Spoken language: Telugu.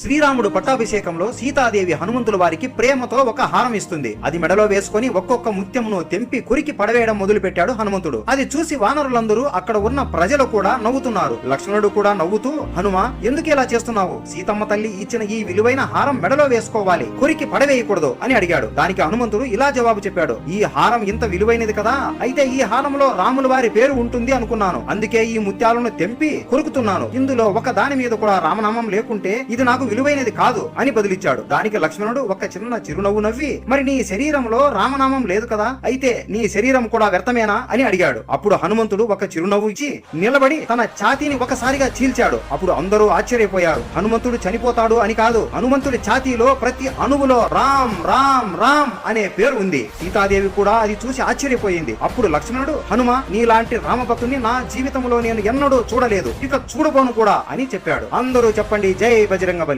శ్రీరాముడు పట్టాభిషేకంలో సీతాదేవి హనుమంతుల వారికి ప్రేమతో ఒక హారం ఇస్తుంది. అది మెడలో వేసుకొని ఒక్కొక్క ముత్యమును తెంపి కురికి పడవేయడం మొదలు పెట్టాడు హనుమంతుడు. అది చూసి వానరులందరూ అక్కడ ఉన్న ప్రజలు కూడా నవ్వుతున్నారు. లక్ష్మణుడు కూడా నవ్వుతూ హనుమ ఎందుకు ఇలా చేస్తున్నావు? సీతమ్మ తల్లి ఇచ్చిన ఈ విలువైన హారం మెడలో వేసుకోవాలి. కురికి పడవేయకూడదు అని అడిగాడు. దానికి హనుమంతుడు ఇలా జవాబు చెప్పాడు. ఈ హారం ఇంత విలువైనది కదా. అయితే ఈ హారంలో రాముల వారి పేరు ఉంటుంది అనుకున్నాను. అందుకే ఈ ముత్యాలను తెంపి కొరుకుతున్నాను. ఇందులో ఒక దాని మీద కూడా రామనామం లేకుంటే ఇది నాకు విలువైనది కాదు అని బదులిచ్చాడు. దానికి లక్ష్మణుడు ఒక చిన్న చిరునవ్వు నవ్వి మరి నీ శరీరంలో రామనామం లేదు కదా? అయితే నీ శరీరం కూడా వ్యర్థమేనా? అని అడిగాడు. అప్పుడు హనుమంతుడు ఒక చిరునవ్వు ఇచ్చి నిలబడి తన ఛాతీని ఒకసారిగా చీల్చాడు. అప్పుడు అందరూ ఆశ్చర్యపోయారు. హనుమంతుడు చనిపోతాడు అని కాదు హనుమంతుడి ఛాతీలో ప్రతి అణువులో రామ్ రామ్ రామ్ అనే పేరు ఉంది. సీతాదేవి కూడా అది చూసి ఆశ్చర్యపోయింది. అప్పుడు లక్ష్మణుడు హనుమ నీలాంటి రామభక్తుని నా జీవితంలో నేను ఎన్నడూ చూడలేదు. ఇక చూడబోను కూడా అని చెప్పాడు. అందరూ చెప్పండి జై బజరంగబలి.